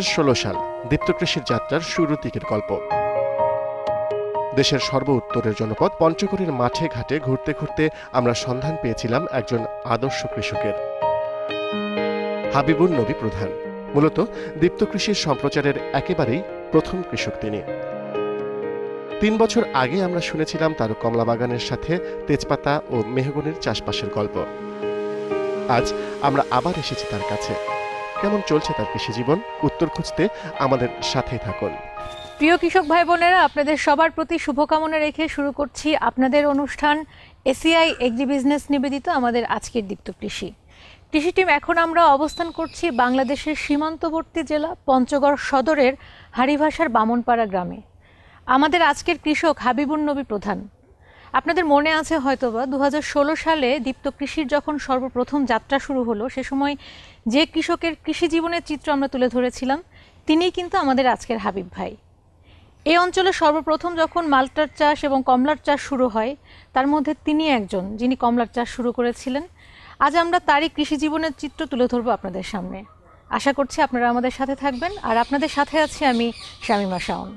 সাল দীপ্তকৃষির যাত্রার শুরুর দিকের গল্প। দেশের সর্ব উত্তরের জনপদ পঞ্চগড়ের মাঠে ঘাটে ঘুরতে ঘুরতে আমরা সন্ধান পেয়েছিলাম একজন আদর্শ কৃষকের। হাবিবুর নবী প্রধান। মূলত দীপ্ত কৃষির সম্প্রচারের একেবারেই প্রথম কৃষক তিনি। তিন বছর আগে আমরা শুনেছিলাম তার কমলা বাগানের সাথে তেজপাতা ও মেহগনির চাষবাসের গল্প। আজ আমরা আবার এসেছি তার কাছে। কেমন চলছে তার কৃষি জীবন? উত্তর খুঁজতে আমাদের সাথেই থাকুন। প্রিয় কৃষক ভাই বোনেরা আপনাদের সবার প্রতি শুভকামনা রেখে শুরু করছি আপনাদের অনুষ্ঠান এসিআই এগ্রি বিজনেস নিবেদিত আমাদের আজকের দীপ্ত কৃষি। কৃষি টিম এখন আমরা অবস্থান করছি বাংলাদেশের সীমান্তবর্তী জেলা পঞ্চগড় সদরের হাড়িভাষার বামনপাড়া গ্রামে। আমাদের আজকের কৃষক হাবিবুর নবী প্রধান। আপনাদের মনে আছে হয়তোবা দু হাজার ষোলো সালে দীপ্ত কৃষির যখন সর্বপ্রথম যাত্রা শুরু হলো, সে সময় যে কৃষকের কৃষি জীবনের চিত্র আমরা তুলে ধরেছিলাম, তিনিই কিন্তু আমাদের আজকের হাবিব ভাই। এই অঞ্চলে সর্বপ্রথম যখন মাল্টার চাষ এবং কমলার চাষ শুরু হয়, তার মধ্যে তিনি একজন যিনি কমলার চাষ শুরু করেছিলেন। আজ আমরা তারই কৃষি জীবনের চিত্র তুলে ধরবো আপনাদের সামনে। আশা করছি আপনারা আমাদের সাথে থাকবেন। আর আপনাদের সাথে আছি আমি শামিমা শাওন।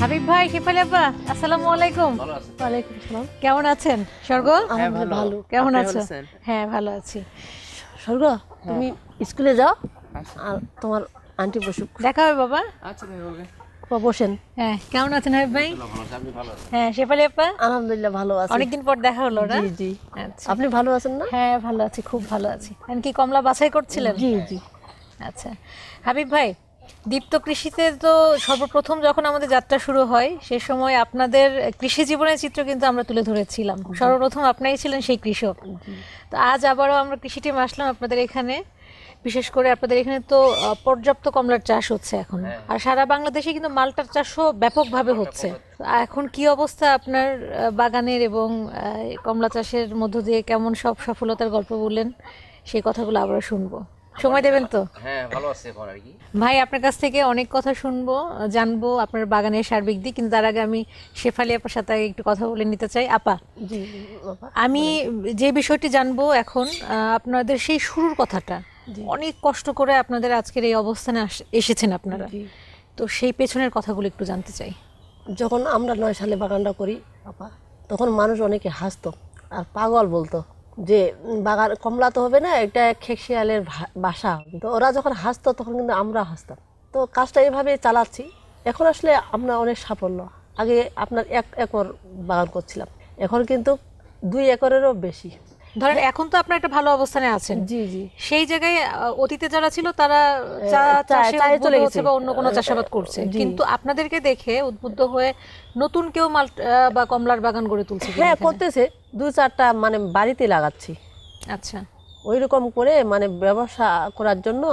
হাবিব ভাই শেফালি আব্বা আসসালামু আলাইকুম। ওয়ালাইকুম আসসালাম কেমন আছেন? স্বর্গ আলহামদুলিল্লাহ ভালো। কেমন আছো আছেন? হ্যাঁ ভালো আছি। স্বর্গ তুমি স্কুলে যাও আর তোমার আন্টি বসুক। দেখা হবে বাবা। বাবা বসেন। হ্যাঁ কেমন আছেন হাবিব ভাই? হ্যাঁ শেফালি আপা আলহামদুলিল্লাহ ভালো আছি। অনেকদিন পর দেখা হলো না? জি জি। আচ্ছা। আপনি ভালো আছেন না? হ্যাঁ ভালো আছি খুব ভালো আছি। কি কমলা বাছাই করছিলেন? জি জি। আচ্ছা। হাবিব ভাই দীপ্ত কৃষিতে তো সর্বপ্রথম যখন আমাদের যাত্রা শুরু হয় সে সময় আপনাদের কৃষি জীবনের চিত্র কিন্তু আমরা তুলে ধরেছিলাম। সর্বপ্রথম আপনাই ছিলেন সেই কৃষক। তো আজ আবারও আমরা কৃষি টিম আসলাম আপনাদের এখানে। বিশেষ করে আপনাদের এখানে তো পর্যাপ্ত কমলার চাষ হচ্ছে এখন। আর সারা বাংলাদেশে কিন্তু মালটার চাষও ব্যাপকভাবে হচ্ছে। এখন কি অবস্থা আপনার বাগানের এবং কমলা চাষের মধ্য দিয়ে? কেমন সব সফলতার গল্প বললেন? সেই কথাগুলো আবার শুনব। সময় দেবেন তো? হ্যাঁ ভালো আছে এখন আর কি। ভাই আপনার কাছ থেকে অনেক কথা শুনব জানব আপনার বাগানের সার্বিক দিক কিন্তু তার আগে আমি শেফালি আপার সাথে একটু কথা বলে নিতে চাই। আপা জি জি, বাবা। আমি যে বিষয়টি জানব এখন আপনাদের সেই শুরুর কথাটা অনেক কষ্ট করে আপনাদের আজকের এই অবস্থানে আস- এসেছেন আপনারা। তো সেই পেছনের কথাগুলো একটু জানতে চাই। যখন আমরা নয় সালে বাগানটা করি আপা তখন মানুষ অনেকে হাসতো আর পাগল বলতো যে বাগান, কমলা তো হবে না এটা খেকশিয়ালের বাসা তো ওরা যখন হাসতো, তখন কিন্তু আমরা হাসতাম। তো কাজটা এভাবে চালাচ্ছি। এখন আসলে আমরা অনেক সাফল্য। আগে আপনার এক একর বাগান করছিলাম। এখন কিন্তু দুই একরেরও বেশি। ধরেন এখন তো আপনার একটা ভালো অবস্থানে আছেন। জি জি। সেই জায়গায় অতীতে যারা ছিল তারা চা চাষে চলে গেছে। বা অন্য কোনো চাষাবাদ করছে। কিন্তু আপনাদেরকে দেখে উদ্বুদ্ধ হয়ে নতুন কেউ মাল বা কমলার বাগান গড়ে তুলছে হ্যাঁ করতেছে। দু চারটা মানে বাড়িতে লাগাচ্ছি। আচ্ছা। ওই রকম করে মানে ব্যবসা করার জন্য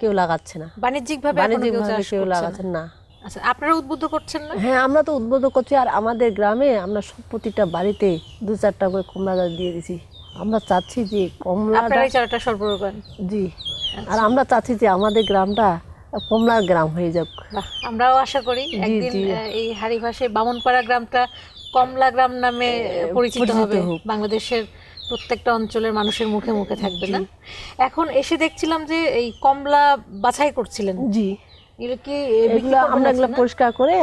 কেউ লাগাচ্ছে না। বাণিজ্যিক ভাবে বাণিজ্যিক কেউ লাগাচ্ছে না। আচ্ছা আপনারা উদ্বুদ্ধ করছেন না? হ্যাঁ আমরা তো উদ্বুদ্ধ করছি। আর আমাদের গ্রামে আমরা সব প্রতিটা বাড়িতে দু চারটা করে কমলা গাছ দিয়ে দিছি। আমরা চাচ্ছি যে কমলা চারাটা সরবরাহ করেন। জি। আর আমরা চাচ্ছি যে আমাদের গ্রামটা কমলার গ্রাম হয়ে যাক। আমরাও আশা করি একদিন এই হাড়িভাষে বামনপাড়া গ্রামটা কমলা গ্রাম নামে পরিচিত হবে। বাংলাদেশের প্রত্যেকটা অঞ্চলের মানুষের মুখে মুখে থাকবে না? এখন এসে দেখছিলাম যে এই কমলা বাছাই করছিলেন। জি। এগুলো কি এগুলো আমরা এগুলো পরিষ্কার করে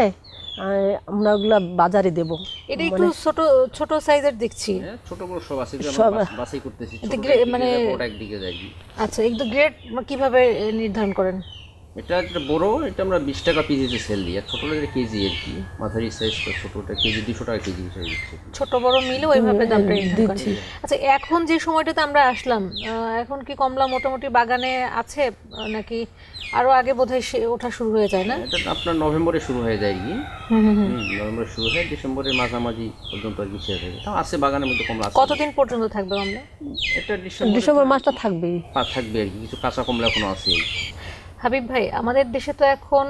আমরা ওগুলা বাজারে দেব। এটা একটু ছোট ছোট সাইজের দেখছি। হ্যাঁ, ছোট বড় সব আছে সব- বাছাই করতেছি মানে- একদিকে আচ্ছা একটু গ্রেড কীভাবে নির্ধারণ করেন? এটা যেটা বড় এটা আমরা বিশ টাকা পিজিতে সেল দিই। আর ছোটটা যেটা কেজি আর কি। মাঝারি সাইজ ছোটটা কেজি দুশো টাকা কেজি হিসেবে দিচ্ছি ছোট বড় মিলে ওইভাবে দামটা নির্ধারণ দিচ্ছি। আচ্ছা এখন যে সময়টাতে আমরা আসলাম আহ, এখন কি কমলা মোটামুটি বাগানে আছে নাকি আরও আগে বোধহয় সে- ওঠা শুরু হয়ে যায় না? এটা আপনার নভেম্বরে শুরু হয়ে যায় আর কি। হুম, হুম, হুম। হুম, নভেম্বরে শুরু হয় ডিসেম্বরের মাঝামাঝি পর্যন্ত আর কি শেষ হয়ে যায়। আছে বাগানের মধ্যে কমলা আছে। কতদিন পর্যন্ত থাকবে কমলা? এটা ডিসেম্বর ডিসেম্বর মাসটা থাকবেই। থাকবে আর কি। কিছু কাঁচা কমলা এখনও আছে। হাবিব ভাই আমাদের দেশে তো এখন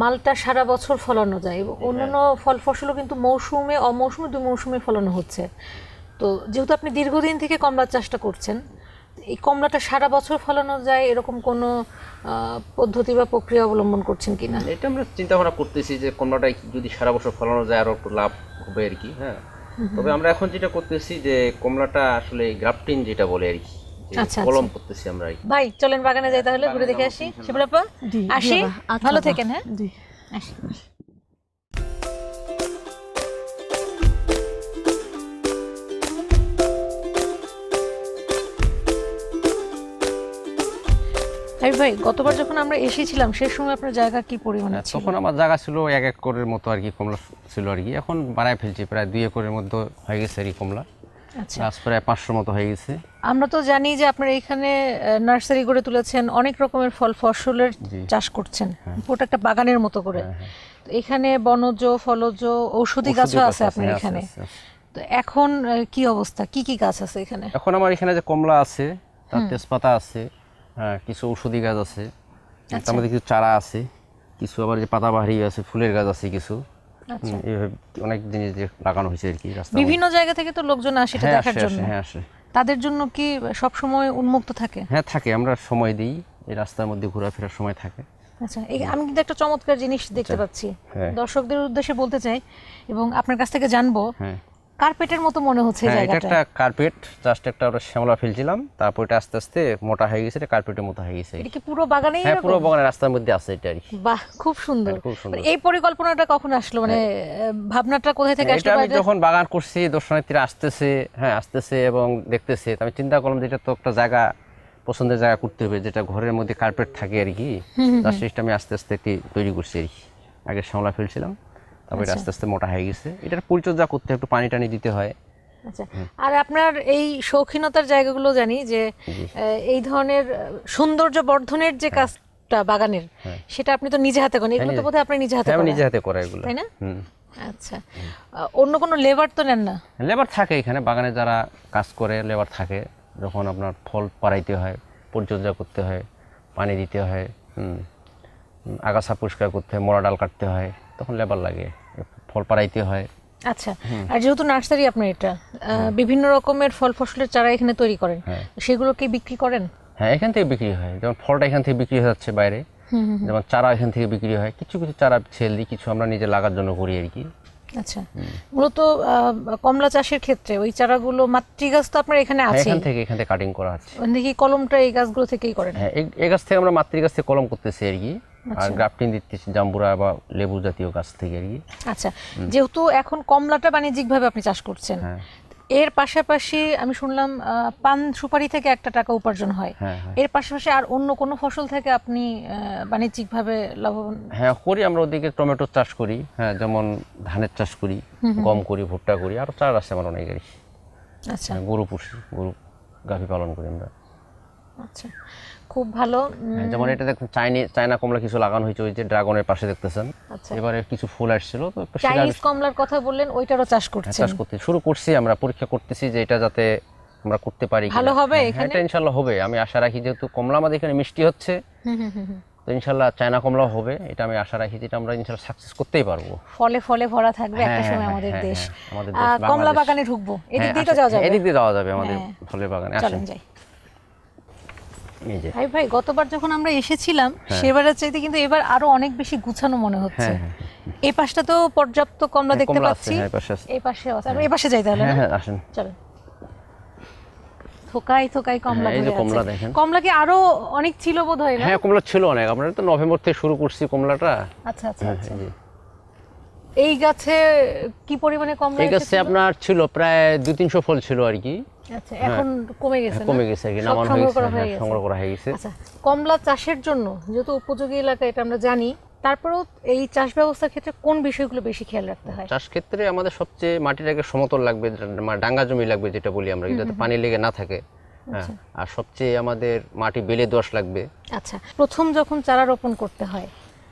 মালটা সারা বছর ফলানো যায় এবং অন্যান্য ফল ফসলও কিন্তু মৌসুমে অমৌসুমে দু মৌসুমে ফলানো হচ্ছে। তো যেহেতু আপনি দীর্ঘদিন থেকে কমলা চাষটা করছেন এই কমলাটা সারা বছর ফলানো যায় এরকম কোনো পদ্ধতি বা প্রক্রিয়া অবলম্বন করছেন কিনা? এটা আমরা চিন্তা ভাবনা করতেছি যে কমলাটা যদি সারা বছর ফলানো যায় আরও একটু লাভ হবে আর কি হ্যাঁ। তবে আমরা এখন যেটা করতেছি যে কমলাটা আসলে গ্রাফটিং যেটা বলে আর কি কলম করতেছি আমরা ভাই চলেন বাগানে যাই তাহলে ঘুরে দেখে আসি। শিবুলাপা আসি? আচ্ছা, ভালো। থেকেন হ্যাঁ? আসি। ভাই গতবার যখন আমরা এসেছিলাম সে সময় আপনার জায়গা কি পরিমাণে ছিল? তখন আমার জায়গা ছিল এক এক করের মতো আর কি কমলা ছিল আর কি। এখন বাড়ায় ফেলছি প্রায় দুই একরের মধ্যে হয়ে গেছে আর কি কমলা। আচ্ছা। পাঁচশোর মতো হয়ে গেছে। আমরা তো জানি যে আপনারা এখানে নার্সারি গড়ে তুলেছেন অনেক রকমের ফল ফসলের চাষ করছেন। পুরো একটা বাগানের মতো করে। হ্যাঁ, হ্যাঁ। তো এখানে বনজ ফলজ ঔষধি গাছও আছে আপনার হ্যাঁ, এখানে। তো এখন কি অবস্থা? কি কি গাছ আছে এখানে? এখন আমার এখানে যে কমলা আছে তার তেজপাতা আছে হ্যাঁ কিছু ঔষধি গাছ আছে। আচ্ছা। তার মধ্যে কিছু চারা আছে কিছু আবার যে পাতাবাহারি আছে ফুলের গাছ আছে কিছু। আচ্ছা অনেক জিনিস লাগানো হয়েছে আর কি বিভিন্ন জায়গা থেকে তো লোকজন আসে এটা হ্যাঁ দেখার জন্য। হ্যাঁ আসে। তাদের জন্য কি সব সময় উন্মুক্ত থাকে? হ্যাঁ থাকে আমরা সময় দিই এই রাস্তার মধ্যে ঘোরাফেরার সময় থাকে। আচ্ছা এই আমি কিন্তু একটা চমৎকার জিনিস দেখতে পাচ্ছি। হ্যাঁ। দর্শকদের উদ্দেশ্যে বলতে চাই এবং আপনার কাছ থেকে জানব হ্যাঁ। কার্পেটের মতো মনে হচ্ছে হ্যাঁ এটা একটা কার্পেট জাস্ট একটা ওটা শ্যামলা ফেলছিলাম তারপর এটা আস্তে আস্তে মোটা হয়ে গেছে এটা কার্পেটের মতো হয়ে গেছে। এটা কি পুরো বাগানেই হ্যাঁ পুরো বাগানের রাস্তার মধ্যে আছে এটা আর কি। বাহ খুব সুন্দর। হ্যাঁ, খুব সুন্দর। মানে এই পরিকল্পনাটা কখন আসলো? মানে ভাবনাটা কোথায় থেকে হ্যাঁ, আসলো এটা আমি যখন বাগান করছি দর্শনার্থীরা আসতেছে হ্যাঁ আসতেছে এবং দেখতেছে আমি চিন্তা করলাম যে এটা তো একটা জায়গা পছন্দের জায়গা করতে হবে যেটা ঘরের মধ্যে কার্পেট থাকে আর কি। তার সিস্টেম আমি আস্তে আস্তে একটি তৈরি করছি আর কি। আগে শ্যামলা ফেলছিলাম তারপর এটা আস্তে আস্তে মোটা হয়ে গেছে। এটার পরিচর্যা করতে হয়, একটু পানি টানি দিতে হয়। আচ্ছা। আর আপনার এই শৌখিনতার জায়গাগুলো জানি যে এই ধরনের সৌন্দর্য বর্ধনের যে কাজটা বাগানের সেটা আপনি তো নিজে হাতে করেন। এগুলো তো নিজে- বোধহয় আপনি নিজে হাতে হ্যাঁ করেন। নিজে হাতে করা এগুলো। তাই না? আচ্ছা। অন্য কোনো লেবার তো নেন না? লেবার থাকে এখানে। বাগানে যারা কাজ করে লেবার থাকে যখন আপনার ফল পাড়াইতে হয় পরিচর্যা করতে হয় পানি দিতে হয় আগাছা পরিষ্কার করতে হয় মোড়া ডাল কাটতে হয়। তখন লেবার লাগে ফল পাড়াইতে হয়। আচ্ছা আর যেহেতু নার্সারি আপনার এটা বিভিন্ন রকমের ফল ফসলের চারা এখানে তৈরি করেন। হ্যাঁ। সেগুলো বিক্রি করেন? হ্যাঁ এখান থেকে বিক্রি হয়। যেমন ফলটা এখান থেকে বিক্রি হয়ে যাচ্ছে বাইরে। যেমন চারা এখান থেকে বিক্রি হয়। কিছু কিছু চারা ছেল দিই কিছু আমরা নিজে লাগার জন্য করি আর কি। আচ্ছা। মূলত কমলা চাষের ক্ষেত্রে ওই চারাগুলো মাতৃগাছ তো আপনার এখানে হ্যাঁ, আছে এখান থেকে এখান থেকে কাটিং করা আছে। কি কলমটা এই গাছগুলো থেকেই করেন। হ্যাঁ এই- গাছ থেকে আমরা মাতৃ গাছ থেকে কলম করতেছি আর কি। আর গ্রাফটিং দিতেছি জাম্বুরা বা লেবু জাতীয় গাছ থেকে আর কি। আচ্ছা যেহেতু এখন কমলাটা বাণিজ্যিকভাবে আপনি চাষ করছেন হ্যাঁ। এর পাশাপাশি আমি শুনলাম পান সুপারি থেকে একটা টাকা উপার্জন হয়। হ্যাঁ হ্যাঁ। এর পাশাপাশি আর অন্য কোনো ফসল থেকে আপনি বাণিজ্যিকভাবে লাভবান? হ্যাঁ করি আমরা ওদিকে টমেটো চাষ করি হ্যাঁ যেমন ধানের চাষ করি গম করি ভুট্টা করি আরও চাষ আছে আমার অনেক আচ্ছা। গরু পুষি গরু গাভী পালন করি আমরা। আচ্ছা। খুব ভালো। হ্যাঁ, যেমন এটা দেখুন চাইনি চায়না কমলা কিছু লাগানো হয়েছে ওই যে ড্রাগনের পাশে দেখতেছেন। আচ্ছা। এবারে কিছু ফুল আসছিল তো চাইনিজ কমলার কথা বললেন ওইটারও চাষ হ্যাঁ, করছেন। চাষ করতে শুরু করছি আমরা পরীক্ষা করতেছি যে এটা যাতে আমরা করতে পারি ভালো হবে হ্যাঁ, এখানে? এটা ইনশাল্লাহ হবে। আমি আশা রাখি যেহেতু কমলা আমাদের এখানে মিষ্টি হচ্ছে। তো ইনশাল্লাহ চায়না কমলাও হবে। এটা আমি আশা রাখি যে এটা আমরা ইনশাল্লাহ সাকসেস করতেই পারব। ফলে ফলে ভরা থাকবে একটা সময় আমাদের দেশ। আমাদের দেশ, কমলা বাগানে ঢুকবো। এদিক দিয়ে তো যাওয়া যাবে। এদিক দিয়ে যাওয়া যাবে আমাদের। ফলের বাগানে। চলেন আসেন। যাই। এই যে। ভাই ভাই গতবার যখন আমরা এসেছিলাম সেবারের চাইতে কিন্তু এবার আরও অনেক বেশি গুছানো মনে হচ্ছে। হ্যাঁ, এই পাশটা তো পর্যাপ্ত কমলা হ্যাঁ, দেখতে পাচ্ছি। হ্যাঁ, এই পাশে আছে। এই পাশে যাই তাহলে হ্যাঁ হ্যাঁ আসেন। চলেন। থোকাই থোকাই কমলা হ্যাঁ, এই যে কমলা। দেখেন। কমলা কি আরও অনেক ছিল বোধ হয় না? হ্যাঁ কমলা ছিল অনেক। আমরা তো নভেম্বর থেকে শুরু করছি কমলাটা। আচ্ছা আচ্ছা হ্যাঁ, আচ্ছা। এই গাছে কি পরিমাণে কমলা এই গাছে আপনার ছিল প্রায় দুই তিনশো ফল ছিল আর কি। আচ্ছা এখন কমে গেছে কমে গেছে কি নামানো হয়ে গেছে হয়ে হ্যাঁ, গেছে। সংগ্রহ করা হয়ে গেছে। আচ্ছা কমলা চাষের জন্য যেহেতু উপযোগী এলাকা এটা আমরা জানি তারপরেও এই চাষ ব্যবস্থার ক্ষেত্রে কোন বিষয়গুলো বেশি খেয়াল রাখতে হয়? চাষ ক্ষেত্রে আমাদের সবচেয়ে মাটিটাকে সমতল লাগবে ডাঙ্গা জমি লাগবে যেটা বলি আমরা যাতে পানি লেগে না থাকে। আচ্ছা। আর সবচেয়ে আমাদের মাটি বেলে দোয়াশ লাগবে। আচ্ছা প্রথম যখন চারা রোপণ করতে হয়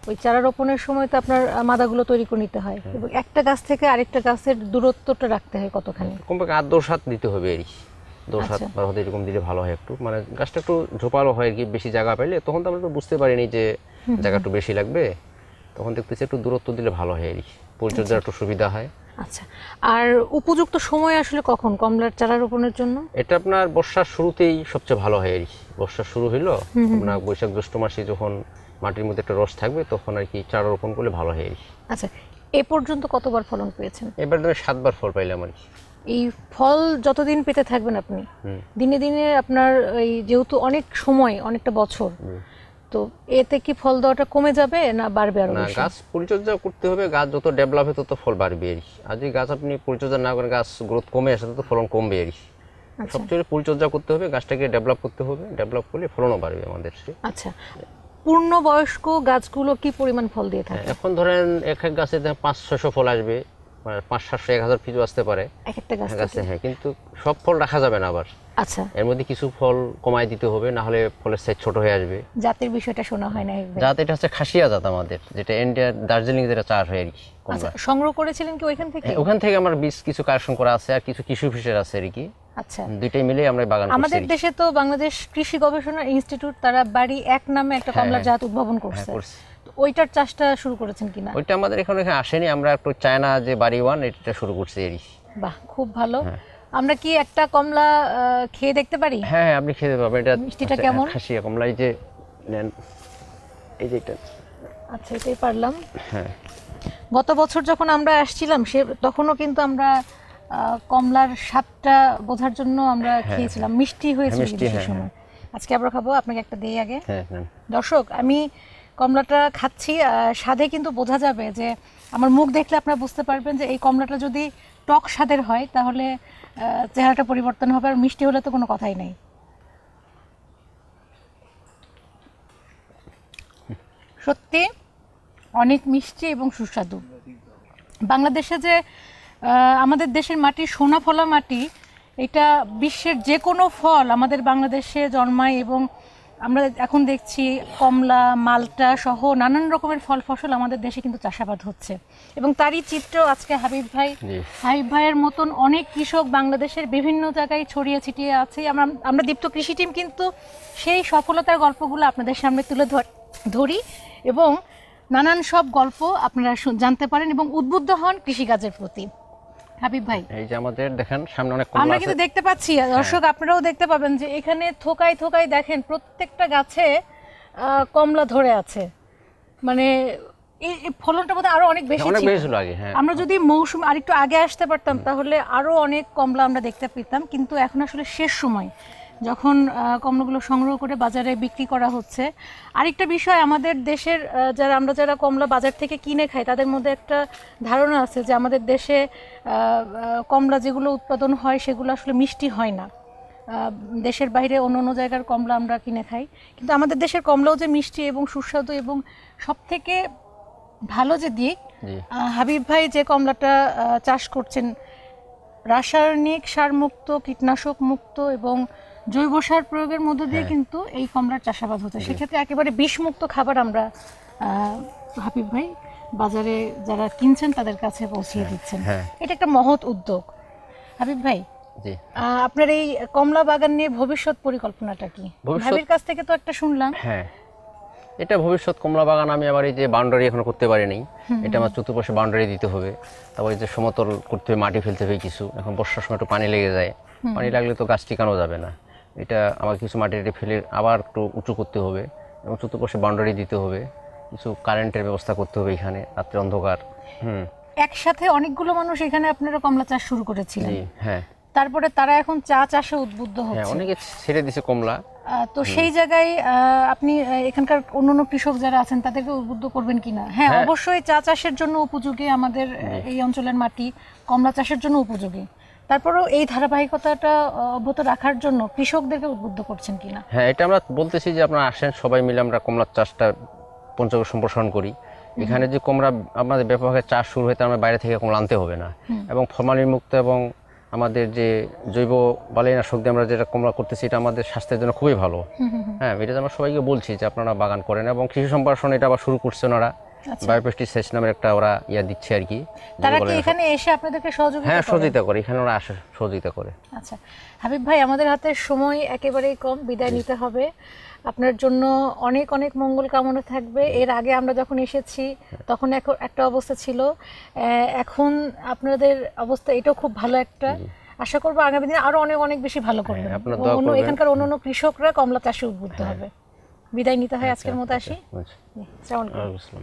ওই চারা রোপণের সময় তো আপনার মাদাগুলো তৈরি করে নিতে হয়। হ্যাঁ। এবং একটা গাছ থেকে আরেকটা গাছের দূরত্বটা রাখতে হয় কতখানি? কমপক্ষে আট দশ হাত দিতে হবে আর কি দশ হাত আচ্ছা। বা হয়তো এরকম দিলে ভালো হয় একটু। মানে গাছটা একটু ঝোপালো হয় আর কি বেশি জায়গা পাইলে। তখন তো আমরা তো বুঝতে পারিনি যে জায়গা একটু বেশি লাগবে। তখন দেখতেছি একটু দূরত্ব দিলে ভালো হয় আর কি। পরিচর্যা একটু সুবিধা হয়। আচ্ছা। আর উপযুক্ত সময় আসলে কখন কমলার চারা রোপণের জন্য? এটা আপনার বর্ষার শুরুতেই সবচেয়ে ভালো হয় আর কি। বর্ষা শুরু হইল আপনার বৈশাখ জ্যৈষ্ঠ মাসে যখন মাটির মধ্যে একটা রস থাকবে তখন আর কি চারা রোপণ করলে ভালো হয়। আচ্ছা এ পর্যন্ত কতবার ফলন পেয়েছেন? এবার ধরে সাতবার ফল পাইলাম আর কি। এই ফল যতদিন পেতে থাকবেন আপনি দিনে দিনে আপনার এই যেহেতু অনেক সময় অনেকটা বছর তো এতে কি ফল দেওয়াটা কমে যাবে না বাড়বে আরও না গাছ পরিচর্যা করতে হবে গাছ যত ডেভেলপ হবে তত ফল বাড়বে আর কি। আর যদি গাছ আপনি পরিচর্যা না করেন গাছ গ্রোথ কমে আসে তত ফলন কমবে আর কি। আচ্ছা। সবচেয়ে পরিচর্যা করতে হবে গাছটাকে ডেভেলপ করতে হবে ডেভেলপ করলে ফলনও বাড়বে আমাদের। আচ্ছা পূর্ণ বয়স্ক গাছগুলো কি পরিমাণ ফল দিয়ে থাকে? এখন ধরেন এক এক গাছে পাঁচ ছশো ফল আসবে মানে পাঁচ সাতশো এক হাজার পিছু আসতে পারে। একটা গাছে হ্যাঁ কিন্তু সব ফল রাখা যাবে না আবার। আচ্ছা। এর মধ্যে কিছু ফল কমায় দিতে হবে না হলে ফলের সাইজ ছোট হয়ে আসবে। জাতের বিষয়টা শোনা হয় না। জাত এটা হচ্ছে খাসিয়া জাত আমাদের যেটা ইন্ডিয়া দার্জিলিং যেটা চাষ হয় আর কি আচ্ছা সংগ্রহ করেছিলেন কি ওইখান থেকে? হ্যাঁ, ওখান থেকে আমার বীজ কিছু কালেকশন করা আছে আর কিছু কৃষি অফিসের আছে আর কি। আচ্ছা। দুইটাই মিলে আমরা বাগান আমাদের দেশে তো বাংলাদেশ কৃষি গবেষণা ইনস্টিটিউট তারা বাড়ি এক নামে একটা হ্যাঁ, কমলার হ্যাঁ। জাত উদ্ভাবন হ্যাঁ করছে। ওইটার চাষটা শুরু করেছেন কিনা? ওইটা আমাদের এখানে এখানে আসেনি আমরা একটু চায়না যে বাড়ি ওয়ান এটা শুরু করছি এরই। বাহ খুব ভালো। আমরা কি একটা কমলা খেয়ে দেখতে পারি? হ্যাঁ হ্যাঁ, আপনি খেতে পাবেন। এটা মিষ্টিটা কেমন? খাসিয়া কমলা এই যে নেন এই যে এটা। আচ্ছা এটাই পারলাম। হ্যাঁ। গত বছর যখন আমরা আসছিলাম সে তখনও কিন্তু আমরা কমলার স্বাদটা বোঝার জন্য আমরা খেয়েছিলাম। মিষ্টি হয়েছিল হ্যাঁ, সে হ্যাঁ, সময়। আজকে আমরা খাব আপনাকে একটা দেই আগে। হ্যাঁ দর্শক আমি কমলাটা খাচ্ছি স্বাদে কিন্তু বোঝা যাবে যে আমার মুখ দেখলে আপনারা বুঝতে পারবেন যে এই কমলাটা যদি টক স্বাদের হয় তাহলে চেহারাটা পরিবর্তন হবে আর মিষ্টি হলে তো কোনো কথাই নেই। সত্যি অনেক মিষ্টি এবং সুস্বাদু। বাংলাদেশে যে আমাদের দেশের মাটি সোনা ফলা মাটি এটা বিশ্বের যে কোনো ফল আমাদের বাংলাদেশে জন্মায় এবং আমরা এখন দেখছি কমলা মালটা সহ নানান রকমের ফল ফসল আমাদের দেশে কিন্তু চাষাবাদ হচ্ছে। এবং তারই চিত্র আজকে হাবিব ভাই হাবিব ভাইয়ের মতন অনেক কৃষক বাংলাদেশের বিভিন্ন জায়গায় ছড়িয়ে ছিটিয়ে আছে। আমরা আমরা দীপ্ত কৃষি টিম কিন্তু সেই সফলতার গল্পগুলো আপনাদের সামনে তুলে ধর- ধরি এবং নানান সব গল্প আপনারা জানতে পারেন এবং উদ্বুদ্ধ হন কৃষিকাজের প্রতি। হাবিব ভাই। এই যে আমাদের দেখেন সামনে অনেক কমলা আমরা কিন্তু দেখতে পাচ্ছি দর্শক আপনারাও দেখতে পাবেন যে এখানে থোকায় থোকায় দেখেন প্রত্যেকটা গাছে আহ, কমলা ধরে আছে। মানে এই এই ফলনটা বোধহয় আরও অনেক বেশি অনেক বেশি ছিল আগে হ্যাঁ। আমরা যদি মৌসুম আরেকটু আগে আসতে পারতাম তাহলে আরও অনেক কমলা আমরা দেখতে পেতাম কিন্তু এখন আসলে শেষ সময়। যখন কমলাগুলো সংগ্রহ করে বাজারে বিক্রি করা হচ্ছে। আরেকটা বিষয় আমাদের দেশের যারা আমরা যারা কমলা বাজার থেকে কিনে খাই তাদের মধ্যে একটা ধারণা আছে যে আমাদের দেশে কমলা যেগুলো উৎপাদন হয় সেগুলো আসলে মিষ্টি হয় না। দেশের বাইরে অন্য অন্য জায়গার কমলা আমরা কিনে খাই। কিন্তু আমাদের দেশের কমলাও যে মিষ্টি এবং সুস্বাদু এবং সব থেকে ভালো যে দিক হাবিব ভাই যে কমলাটা চাষ করছেন রাসায়নিক সার মুক্ত কীটনাশক মুক্ত এবং জৈব সার প্রয়োগের মধ্য দিয়ে হ্যাঁ। কিন্তু এই কমলার চাষাবাদ হচ্ছে। সেক্ষেত্রে একেবারে বিষমুক্ত খাবার আমরা হাবিব ভাই বাজারে যারা কিনছেন তাদের কাছে পৌঁছিয়ে দিচ্ছেন। হ্যাঁ। এটা একটা মহৎ উদ্যোগ। হাবিব ভাই আপনার এই কমলা বাগান নিয়ে ভবিষ্যৎ পরিকল্পনাটা কি? ভাবির কাছ থেকে তো একটা শুনলাম। হ্যাঁ। এটা ভবিষ্যৎ কমলা বাগান আমি আবার এই যে বাউন্ডারি এখনও করতে পারিনি। এটা আমার চতুর্পাশে বাউন্ডারি দিতে হবে। তারপর এই যে সমতল করতে হবে মাটি ফেলতে হবে কিছু। এখন বর্ষার সময় একটু পানি লেগে যায়। পানি লাগলে তো গাছ টিকানো যাবে না। এটা আমার কিছু মাটি ফেলে আবার একটু উঁচু করতে হবে এবং চতুর্পাশে বাউন্ডারি দিতে হবে। কিছু কারেন্টের ব্যবস্থা করতে হবে এখানে রাত্রে অন্ধকার। হুম। একসাথে অনেকগুলো মানুষ এখানে আপনারা কমলা চাষ শুরু করেছিলেন। জি হ্যাঁ। তারপরে তারা এখন চা চাষে উদ্বুদ্ধ হ্যাঁ হচ্ছে। অনেকে ছেড়ে দিছে কমলা। তো সেই জায়গায় আপনি এখানকার অন্যান্য কৃষক যারা আছেন তাদেরকে উদ্বুদ্ধ করবেন কিনা? হ্যাঁ হ্যাঁ। অবশ্যই চা চাষের জন্য উপযোগী আমাদের এই অঞ্চলের মাটি কমলা চাষের জন্য উপযোগী। তারপরেও এই ধারাবাহিকতাটা অব্যাহত রাখার জন্য কৃষকদেরকে উদ্বুদ্ধ করছেন কিনা? হ্যাঁ এটা আমরা বলতেছি যে আপনারা আসেন সবাই মিলে আমরা কমলার চাষটা পঞ্চগড় সম্প্রসারণ করি। এখানে যে কমলা আমাদের ব্যাপকভাবে চাষ শুরু হয় তার আমরা বাইরে থেকে কমলা আনতে হবে না। এবং ফরমালিন মুক্ত এবং আমাদের যে জৈব বালিনাশক দিয়ে আমরা যেটা কমলা করতেছি এটা আমাদের স্বাস্থ্যের জন্য খুবই ভালো। হ্যাঁ এটা আমরা সবাইকে বলছি যে আপনারা বাগান করেন এবং কৃষি সম্প্রসারণ এটা আবার শুরু করছে ওনারা। বায়োপেস্টিসাইড নামের একটা ওরা ইয়া দিচ্ছে আর কি। তারা কি এখানে এসে আপনাদেরকে সহযোগিতা হ্যাঁ সহযোগিতা করে। এখানে ওরা আসে সহযোগিতা করে। আচ্ছা। হাবিব ভাই আমাদের হাতে সময় একেবারেই কম বিদায় নিতে হবে। আপনার জন্য অনেক অনেক মঙ্গল কামনা থাকবে। এর আগে আমরা যখন এসেছি তখন এক- একটা অবস্থা ছিল। এখন আপনাদের অবস্থা এটাও খুব ভালো একটা। আশা করব আগামী দিনে আরও অনেক অনেক বেশি ভালো করবেন। আপনারা এবং দোয়া অন্য- করবেন। কৃষকরা কমলা চাষে উদ্বুদ্ধ হবে। বিদায় নিতে হয় আজকের মতো আসি। আচ্ছা জি, আসসালামু আলাইকুম। ওয়ালাইকুম আসসালাম।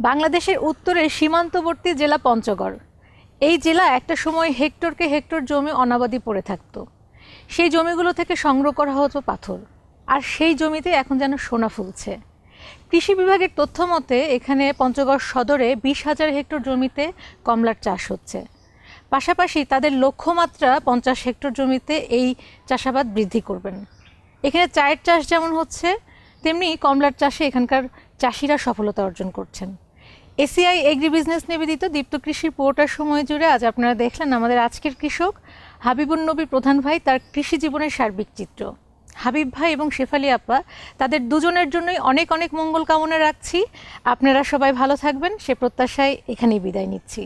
বাংলাদেশের উত্তরে সীমান্তবর্তী জেলা পঞ্চগড়। এই জেলা একটা সময় হেক্টরকে হেক্টর জমি অনাবাদি পড়ে থাকতো। সেই জমিগুলো থেকে সংগ্রহ করা হতো পাথর। আর সেই জমিতে এখন যেন সোনা ফুলছে। কৃষি বিভাগের তথ্য মতে, এখানে পঞ্চগড় সদরে বিশ হাজার হেক্টর জমিতে কমলার চাষ হচ্ছে। পাশাপাশি তাদের লক্ষ্যমাত্রা পঞ্চাশ হেক্টর জমিতে এই চাষাবাদ বৃদ্ধি করবেন। এখানে চায়ের চাষ যেমন হচ্ছে, তেমনি কমলার চাষে এখানকার চাষিরা সফলতা অর্জন করছেন। এসিআই এগ্রি বিজনেস নিবেদিত দীপ্ত কৃষির পুরোটার সময় জুড়ে আজ আপনারা দেখলেন আমাদের আজকের কৃষক হাবিবুন নবী প্রধান ভাই, তার কৃষি জীবনের সার্বিক চিত্র। হাবিব ভাই এবং শেফালি আপা, তাদের দুজনের জন্যই অনেক অনেক মঙ্গল কামনা রাখছি। আপনারা সবাই ভালো থাকবেন, সে প্রত্যাশায় এখানেই বিদায় নিচ্ছি।